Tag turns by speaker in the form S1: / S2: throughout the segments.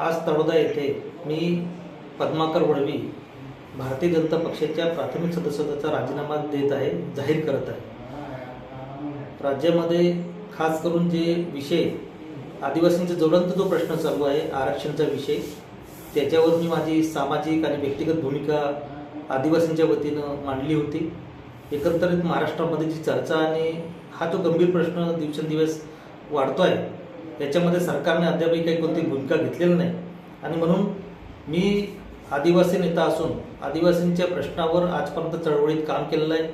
S1: आज तळोदा येथे मी पद्माकर वळवी भारतीय जनता पक्षाच्या प्राथमिक सदस्यत्वाचा राजीनामा देत आहे जाहीर करत आहे. राज्यामध्ये खास करून जे विषय आदिवासींचा ज्वलंत जो प्रश्न चालू आहे आरक्षणचा विषय त्याच्यावर मी माझी सामाजिक आणि व्यक्तिगत भूमिका आदिवासींच्या वतीनं मांडली होती. एकंदरीत महाराष्ट्रामध्ये जी चर्चा आणि हा जो गंभीर प्रश्न दिवसेंदिवस वाढतो आहे त्याच्यामध्ये सरकारने अद्यापही काही कोणती भूमिका घेतलेली नाही. आणि म्हणून मी आदिवासी नेता असून आदिवासींच्या प्रश्नावर आजपर्यंत चळवळीत काम केलेलं आहे.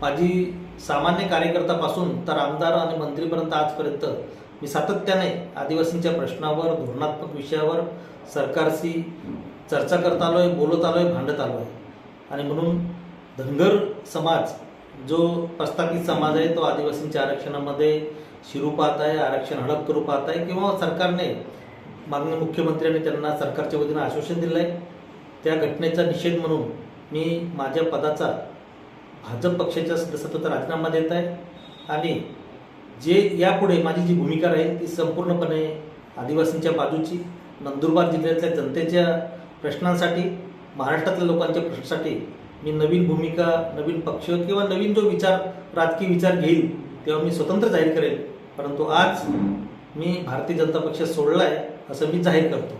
S1: माझी सामान्य कार्यकर्तापासून तर आमदार आणि मंत्रीपर्यंत आजपर्यंत मी सातत्याने आदिवासींच्या प्रश्नावर धोरणात्मक विषयावर सरकारशी चर्चा करत आलो आहे बोलत आलो आहे भांडत आलो आहे आणि म्हणून धनगर समाज जो प्रस्थापित समाज आहे तो आदिवासींच्या आरक्षणामध्ये शिरू पाहत आहे आरक्षण हडप करू पाहत आहे किंवा सरकारने मागणी मुख्यमंत्र्यांनी त्यांना सरकारच्या वतीनं आश्वासन दिलं आहे त्या घटनेचा निषेध म्हणून मी माझ्या पदाचा भाजप पक्षाच्या सदस्यत्वाचा राजीनामा देत आहे. आणि जे यापुढे माझी जी भूमिका राहील ती संपूर्णपणे आदिवासींच्या बाजूची नंदुरबार जिल्ह्यातल्या जनतेच्या प्रश्नांसाठी महाराष्ट्रातल्या लोकांच्या प्रश्नांसाठी मी नवीन भूमिका नवीन पक्ष किंवा नवीन जो विचार राजकीय विचार घेईल तेव्हा मी स्वतंत्र जाहीर करेल. परंतु आज मी भारतीय जनता पक्ष सोडला आहे असं मी जाहीर करतो.